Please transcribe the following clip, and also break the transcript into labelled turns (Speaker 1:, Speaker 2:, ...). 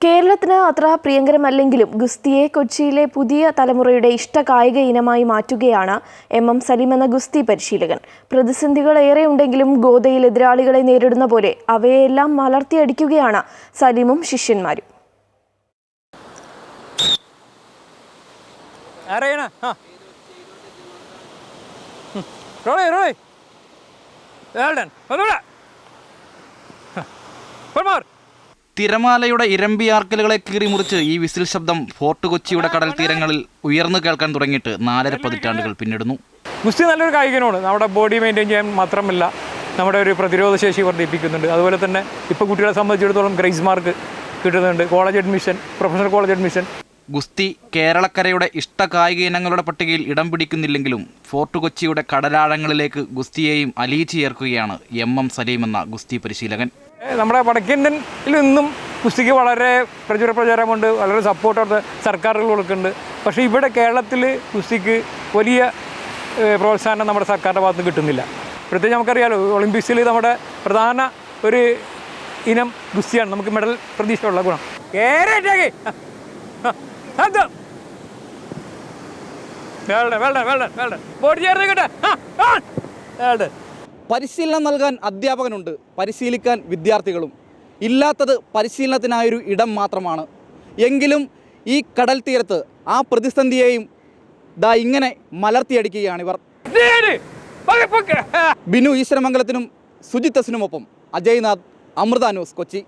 Speaker 1: കേരളത്തിന് അത്ര പ്രിയങ്കരമല്ലെങ്കിലും ഗുസ്തിയെ കൊച്ചിയിലെ പുതിയ തലമുറയുടെ ഇഷ്ട കായിക ഇനമായി മാറ്റുകയാണ് എം എം സലീം എന്ന ഗുസ്തി പരിശീലകൻ. പ്രതിസന്ധികൾ ഏറെ ഉണ്ടെങ്കിലും ഗോതയിൽ എതിരാളികളെ നേരിടുന്ന പോലെ അവയെല്ലാം മലർത്തിയടിക്കുകയാണ് സലീമും ശിഷ്യന്മാരും.
Speaker 2: ആരെയാണ് ആ.
Speaker 3: തിരമാലയുടെ ഇരമ്പിയാർക്കലുകളെ കീറിമുറിച്ച് ഈ വിസിൽ ശബ്ദം ഫോർട്ട് കൊച്ചിയുടെ കടൽ തീരങ്ങളിൽ ഉയർന്നു കേൾക്കാൻ തുടങ്ങിയിട്ട് നാലര പതിറ്റാണ്ടുകൾ പിന്നിടുന്നു.
Speaker 2: ഗുസ്തി നല്ലൊരു കായികനോട് നമ്മുടെ ബോഡി മെയിന്റെയിൻ ചെയ്യാൻ മാത്രമല്ല നമ്മുടെ ഒരു പ്രതിരോധ ശേഷി വർദ്ധിപ്പിക്കുന്നുണ്ട്. അതുപോലെ തന്നെ ഇപ്പോൾ കുട്ടികളെ സംബന്ധിച്ചിടത്തോളം ഗ്രേസ് മാർക്ക് കിട്ടുന്നുണ്ട്. College admission professional college admission.
Speaker 3: ഗുസ്തി കേരളക്കരയുടെ ഇഷ്ട കായിക ഇനങ്ങളുടെ പട്ടികയിൽ ഇടം പിടിക്കുന്നില്ലെങ്കിലും ഫോർട്ട് കൊച്ചിയുടെ കടലാഴങ്ങളിലേക്ക് ഗുസ്തിയെയും അലിയിച്ചു ചേർക്കുകയാണ് എം എം സലീം എന്ന ഗുസ്തി പരിശീലകൻ.
Speaker 2: നമ്മുടെ വടക്കേന്ത്യനിൽ നിന്നും ഗുസ്തിക്ക് വളരെ പ്രചുര പ്രചാരമുണ്ട് വളരെ സപ്പോർട്ട് സർക്കാരുകൾ കൊടുക്കുന്നുണ്ട്. പക്ഷേ ഇവിടെ കേരളത്തിൽ ഗുസ്തിക്ക് വലിയ പ്രോത്സാഹനം നമ്മുടെ സർക്കാരിന്റെ ഭാഗത്ത് കിട്ടുന്നില്ല. പ്രത്യേകിച്ച് നമുക്കറിയാലോ ഒളിമ്പിക്സിൽ നമ്മുടെ പ്രധാന ഒരു ഇനം ഗുസ്തിയാണ് നമുക്ക് മെഡൽ പ്രതീക്ഷയുള്ള ഗുണം. കേരള വേൾഡൻ
Speaker 4: പരിശീലനം നൽകാൻ അധ്യാപകനുണ്ട്. പരിശീലിക്കാൻ വിദ്യാർത്ഥികളും. ഇല്ലാത്തത് പരിശീലനത്തിനായൊരു ഇടം മാത്രമാണ്. എങ്കിലും ഈ കടൽ തീരത്ത് ആ പ്രതിസന്ധിയെയും ദാ ഇങ്ങനെ മലർത്തിയടിക്കുകയാണിവർ ബിനു ഈശ്വരമംഗലത്തിനും സുജിത്തസിനുമൊപ്പം അജയ്നാഥ് അമൃത ന്യൂസ് കൊച്ചി.